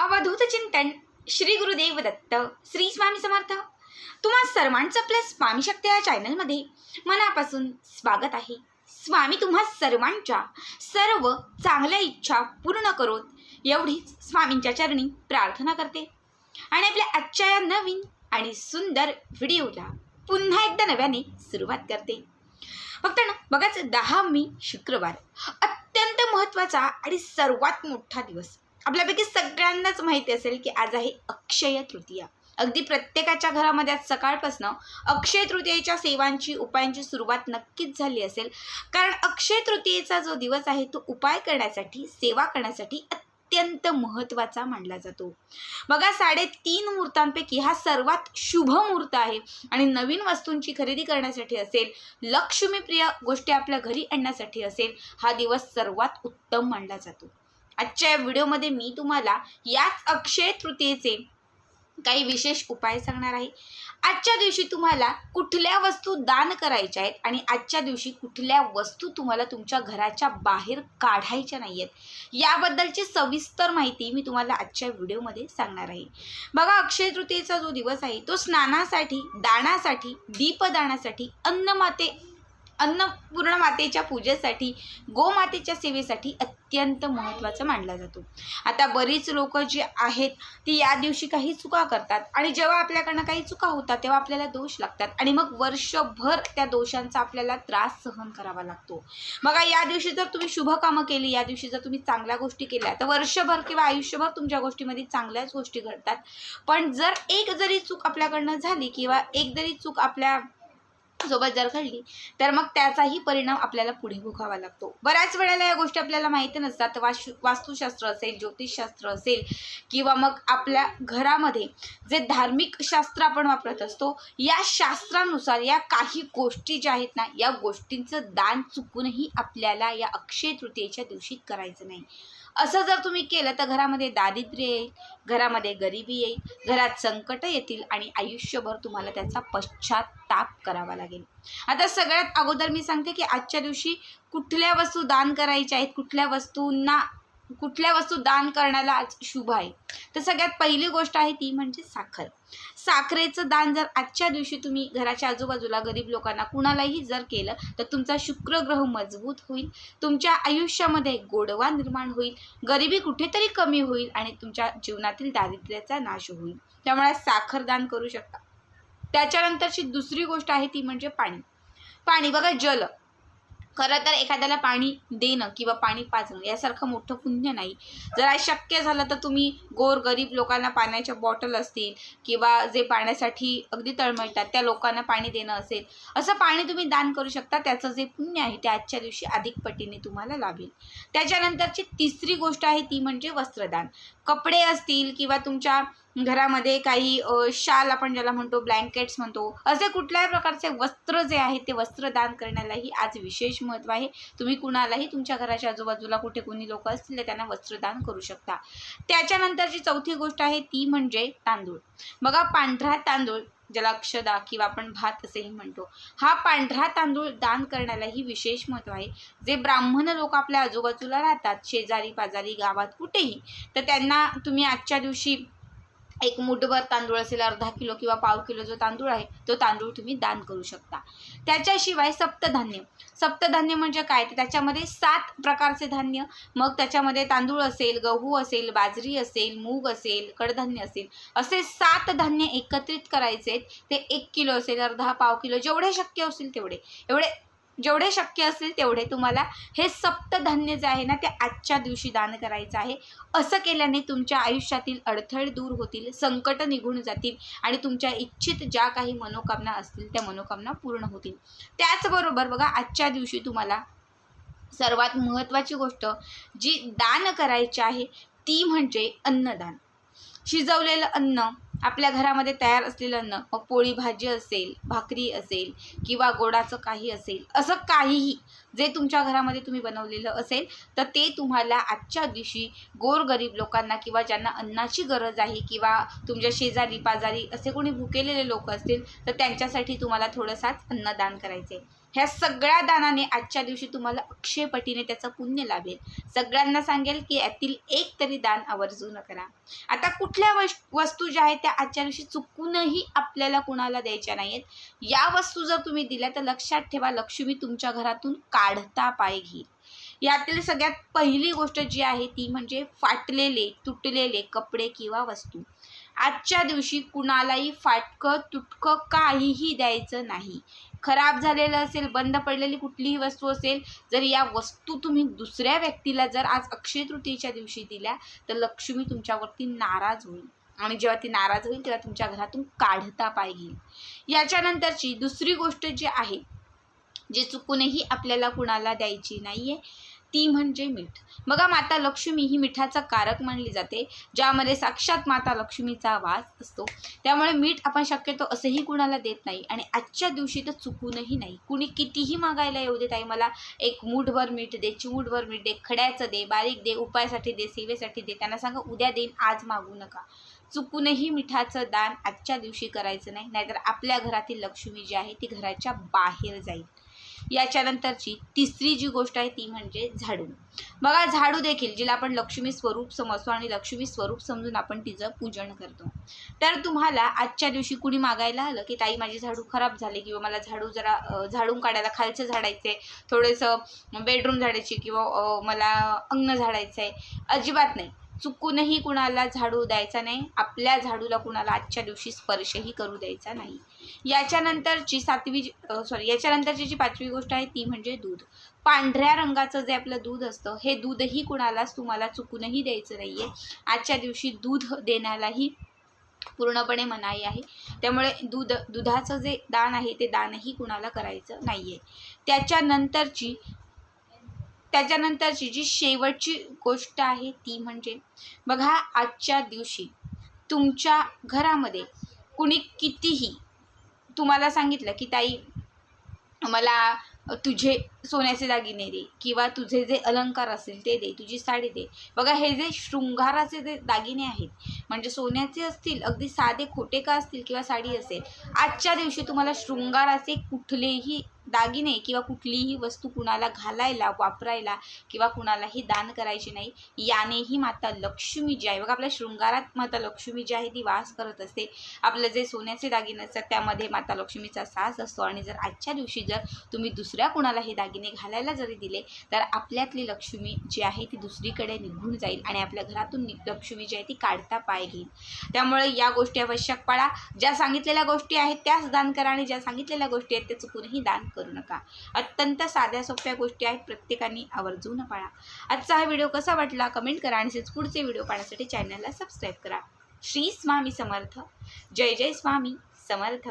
अवधूत चिंतन श्री गुरुदेव दत्त श्री स्वामी समर्थ. तुम्हा सर्वांचं आपल्या स्वामी शक्ती या चॅनलमध्ये मनापासून स्वागत आहे. स्वामी तुम्हा सर्वांच्या सर्व चांगल्या इच्छा पूर्ण करोत एवढीच स्वामींच्या चरणी प्रार्थना करते. आणि आपल्या आजच्या या नवीन आणि सुंदर व्हिडिओला पुन्हा एकदा नव्याने सुरुवात करते. फक्त ना बघाच दहा मे शुक्रवार. अत्यंत महत्त्वाचा आणि सर्वात मोठा दिवस. आपल्यापैकी सगळ्यांनाच माहिती असेल की आज आहे अक्षय तृतीया. अगदी प्रत्येकाच्या घरामध्ये आज सकाळपासनं अक्षय तृतीयेच्या सेवांची उपायांची सुरुवात नक्कीच झाली असेल. कारण अक्षय तृतीयेचा जो दिवस आहे तो उपाय करण्यासाठी सेवा करण्यासाठी अत्यंत महत्त्वाचा मानला जातो. बघा साडेतीन मुहूर्तांपैकी हा सर्वात शुभ मुहूर्त आहे. आणि नवीन वस्तूंची खरेदी करण्यासाठी असेल लक्ष्मीप्रिय गोष्टी आपल्या घरी आणण्यासाठी असेल हा दिवस सर्वात उत्तम मानला जातो. आजच्या या व्हिडिओमध्ये मी तुम्हाला याच अक्षय तृतीयेचे काही विशेष उपाय सांगणार आहे. आजच्या दिवशी तुम्हाला कुठल्या वस्तू दान करायच्या आहेत आणि आजच्या दिवशी कुठल्या वस्तू तुम्हाला तुमच्या घराच्या बाहेर काढायच्या नाही आहेत याबद्दलची सविस्तर माहिती मी तुम्हाला आजच्या व्हिडिओमध्ये सांगणार आहे. बघा अक्षय तृतीयेचा जो दिवस आहे तो स्नानासाठी दानासाठी दीपदानासाठी अन्नमाते अन्नपूर्ण मातेच्या पूजेसाठी गोमातेच्या सेवेसाठी अत्यंत महत्त्वाचा मानला जातो. आता बरीच लोक जी आहेत ती या दिवशी काही चुका करतात आणि जेव्हा आपल्याकडनं काही चुका होतात तेव्हा आपल्याला दोष लागतात आणि मग वर्षभर त्या दोषांचा आपल्याला त्रास सहन करावा लागतो. बघा या दिवशी जर तुम्ही शुभ कामं केली या दिवशी जर तुम्ही चांगल्या गोष्टी केल्या तर वर्षभर किंवा आयुष्यभर तुमच्या गोष्टीमध्ये चांगल्याच गोष्टी घडतात. पण जर एक जरी चूक आपल्याकडनं झाली किंवा एक जरी चूक आपल्या सोबत जर घडली तर मग त्याचाही परिणाम आपल्याला पुढे भोगावा लागतो. बऱ्याच वेळेला या गोष्टी आपल्याला माहिती नसतात. वास्तु वास्तुशास्त्र असेल ज्योतिषशास्त्र असेल किंवा मग आपल्या घरामध्ये जे धार्मिक शास्त्र आपण वापरत असतो या शास्त्रानुसार या काही गोष्टी ज्या आहेत ना या गोष्टींचं दान चुकूनही आपल्याला या अक्षय तृतीयेच्या दिवशी करायचं नाही. असं जर तुम्ही केलं तर घरामध्ये दारिद्र्य येईल घरामध्ये गरिबी येईल घरात संकट येतील आणि आयुष्यभर तुम्हाला त्याचा पश्चाताप करावा लागेल. आता सगळ्यात अगोदर मी सांगते की आजच्या दिवशी कुठल्या वस्तू दान करायच्या आहेत कुठल्या वस्तूंना कुठल्या वस्तू दान करण्याला आज शुभ आहे? तर सगळ्यात पहिली गोष्ट आहे ती म्हणजे साखर. साखरेचं दान जर आजच्या दिवशी तुम्ही घराच्या आजूबाजूला गरीब लोकांना कुणालाही जर केलं तर तुमचा शुक्रग्रह मजबूत होईल तुमच्या आयुष्यामध्ये गोडवा निर्माण होईल गरिबी कुठेतरी कमी होईल आणि तुमच्या जीवनातील दारिद्र्याचा नाश होईल. त्यामुळे साखर दान करू शकता. त्याच्यानंतरची दुसरी गोष्ट आहे ती म्हणजे पाणी. पाणी बघा जल. खरं तर एखाद्याला पाणी देणं किंवा पाणी पाजणं यासारखं मोठं पुण्य नाही. जर शक्य झालं तर तुम्ही गोर गरीब लोकांना पाण्याच्या बॉटल असतील किंवा जे पाण्यासाठी अगदी तळमळतात त्या लोकांना पाणी देणं असेल असं पाणी तुम्ही दान करू शकता. त्याचं जे पुण्य आहे ते आजच्या दिवशी अधिक पटीने तुम्हाला लाभेल. त्याच्यानंतरची तिसरी गोष्ट आहे ती म्हणजे वस्त्रदान. कपडे असतील किंवा तुमच्या घरामध्ये काही शाल आपण ज्याला म्हणतो ब्लँकेट्स म्हणतो असे कुठल्याही प्रकारचे वस्त्र जे आहे ते वस्त्रदान करण्यालाही आज विशेष महत्त्व आहे. तुम्ही कुणालाही तुमच्या घराच्या आजूबाजूला कुठे कोणी लोक असतील तर त्यांना वस्त्रदान करू शकता. त्याच्यानंतरची चौथी गोष्ट आहे ती म्हणजे तांदूळ. बघा पांढरा तांदूळ ज्याला अक्षदा किंवा आपण भात असेही म्हणतो हा पांढरा तांदूळ दान करण्यालाही विशेष महत्त्व आहे. जे ब्राह्मण लोक आपल्या आजूबाजूला राहतात शेजारी पाजारी गावात कुठेही तर त्यांना तुम्ही आजच्या दिवशी एक मुठभर तांदूळ असेल अर्धा किलो किंवा पाव किलो जो तांदूळ आहे तो तांदूळ तुम्ही दान करू शकता. त्याच्याशिवाय सप्तधान्य. सप्तधान्य म्हणजे काय? तर त्याच्यामध्ये सात प्रकारचे धान्य. मग त्याच्यामध्ये तांदूळ असेल गहू असेल बाजरी असेल मूग असेल कडधान्य असेल. असे सात धान्य एकत्रित करायचे ते एक किलो असेल अर्धा पाव किलो जेवढे शक्य असतील तेवढे. एवढे जेवढे शक्य असेल तेवढे तुम्हाला हे सप्तधान्य जे आहे ना ते आजच्या दिवशी दान करायचं आहे. असं केल्याने तुमच्या आयुष्यातील अडथळे दूर होतील संकट निघून जातील आणि तुमच्या इच्छित ज्या काही मनोकामना असतील त्या मनोकामना पूर्ण होतील. त्याचबरोबर बघा आजच्या दिवशी तुम्हाला सर्वात महत्त्वाची गोष्ट जी दान करायची आहे ती म्हणजे अन्नदान. शिजवलेलं अन्न आपल्या घरामध्ये तयार असलेलं अन्न मग पोळी भाजी असेल भाकरी असेल किंवा गोडाचं काही असेल असं काहीही जे तुमच्या घरामध्ये तुम्ही बनवलेलं असेल तर ते तुम्हाला आजच्या दिवशी गोरगरीब लोकांना किंवा ज्यांना अन्नाची गरज आहे किंवा तुमच्या शेजारी पाजारी असे कोणी भुकेलेले लोक असतील तर त्यांच्यासाठी तुम्हाला थोडंसाच अन्नदान करायचे ह्या सगळ्या दानाने आजच्या दिवशी तुम्हाला अक्षयपटीने त्याचं पुण्य लाभेल. सगळ्यांना सांगेल की यातील एक तरी दान आवर्जून करा आता कुठल्या वश वस्तू ज्या आहेत त्या आजच्या दिवशी चुकूनही आपल्याला कुणाला द्यायच्या नाही आहेत या वस्तू जर तुम्ही दिल्या तर लक्षात ठेवा लक्ष्मी तुमच्या घरातून काढता पाय घेईल. यातील सगळ्यात पहिली गोष्ट जी आहे ती म्हणजे फाटलेले तुटलेले कपडे किंवा वस्तू. आजच्या दिवशी कुणालाही फाटकं तुटकं काहीही द्यायचं नाही. खराब झालेलं असेल बंद पडलेली कुठलीही वस्तू असेल जर या वस्तू तुम्ही दुसऱ्या व्यक्तीला जर आज अक्षय तृतीयेच्या दिवशी दिल्या तर लक्ष्मी तुमच्यावरती नाराज होईल. आणि जेव्हा ती नाराज होईल तेव्हा तुमच्या घरातून काढता पाहिजे याच्यानंतरची दुसरी गोष्ट जी आहे जी चुकूनही आपल्याला कुणाला द्यायची नाही आहे ती म्हणजे मीठ. बघा माता लक्ष्मी ही मिठाचा कारक मानली जाते ज्यामध्ये साक्षात माता लक्ष्मीचा वास असतो. त्यामुळे मीठ आपण शक्यतो असंही कुणाला देत नाही आणि आजच्या दिवशी तर चुकूनही नाही. कुणी कितीही मागायला येऊ दे ताई मला एक मूठभर मीठ दे चिमूठभर मीठ दे खड्याचं दे बारीक दे उपायासाठी दे सेवेसाठी दे त्यांना सांगा उद्या देईन आज मागू नका. चुकूनही मिठाचं दान आजच्या दिवशी करायचं नाही नाहीतर आपल्या घरातील लक्ष्मी जी आहे ती घराच्या बाहेर जाईल. याच्यानंतरची तिसरी जी गोष्ट आहे ती म्हणजे झाडू. बघा झाडू देखील जिला आपण लक्ष्मी स्वरूप समजतो आणि लक्ष्मी स्वरूप समजून आपण तिचं पूजन करतो. तर तुम्हाला आजच्या दिवशी कुणी मागायला आलं की ताई माझी झाडू खराब झाली किंवा मला झाडू जरा झाडून काढायला खालचं झाडायचं आहे थोडंसं बेडरूम झाडायची किंवा मला अंगण झाडायचं आहे अजिबात नाही. चुकूनही कुणाला झाडू द्यायचा नाही आपल्या झाडूला कुणाला आजच्या दिवशी स्पर्शही करू द्यायचा नाही. याच्यानंतरची सातवी सॉरी याच्यानंतरची जी पाचवी गोष्ट आहे ती म्हणजे दूध. पांढऱ्या रंगाचं जे आपलं दूध असतं हे दूधही कुणालाच तुम्हाला चुकूनही द्यायचं नाही आहे आजच्या दिवशी दूध देण्यालाही पूर्णपणे मनाई आहे. त्यामुळे दूध दुधाचं जे दान आहे ते दानही कुणाला करायचं नाही आहे त्याच्यानंतरची त्याच्यानंतरची जी शेवटची गोष्ट आहे ती म्हणजे बघा आजच्या दिवशी तुमच्या घरामध्ये कुणी कितीही तुम्हाला सांगितलं की ताई मला तुझे सोन्याचे दागिने दे किंवा तुझे जे अलंकार असेल ते दे तुझी साडी दे. बघा हे जे शृंगाराचे जे दागिने आहेत म्हणजे सोन्याचे असतील अगदी साधे खोटे का असतील किंवा साडी असेल आजच्या दिवशी तुम्हाला शृंगाराचे कुठलेही दागिने किंवा कुठलीही वस्तू कुणाला घालायला वापरायला किंवा कुणालाही दान करायची नाही यानेही माता लक्ष्मी जी आहे. बघा आपल्या शृंगारात माता लक्ष्मी जी आहे ती वास करत असते. आपलं जे सोन्याचे दागिने असतात त्यामध्ये माता लक्ष्मीचा सास असतो. आणि जर आजच्या दिवशी जर तुम्ही दुसऱ्या कुणाला हे दागिने घालायला जरी दिले तर आपल्यातली लक्ष्मी जी आहे ती दुसरीकडे निघून जाईल आणि आपल्या घरातून नि- लक्ष्मी जी आहे ती काढता पाय घेईल. त्यामुळे या गोष्टी आवश्यक पाळा. ज्या सांगितलेल्या गोष्टी आहेत त्याच दान करा आणि ज्या सांगितलेल्या गोष्टी आहेत त्या चुकूनही दान करू नका. अत्यंत साध्या सोप्या गोष्टी आहेत प्रत्येकाने आवर्जून पाळा. आजचा हा व्हिडिओ कसा वाटला कमेंट करा आणि पुढचे व्हिडिओ पाहण्यासाठी चॅनलला सबस्क्राईब करा. श्री स्वामी समर्थ. जय जय स्वामी समर्थ.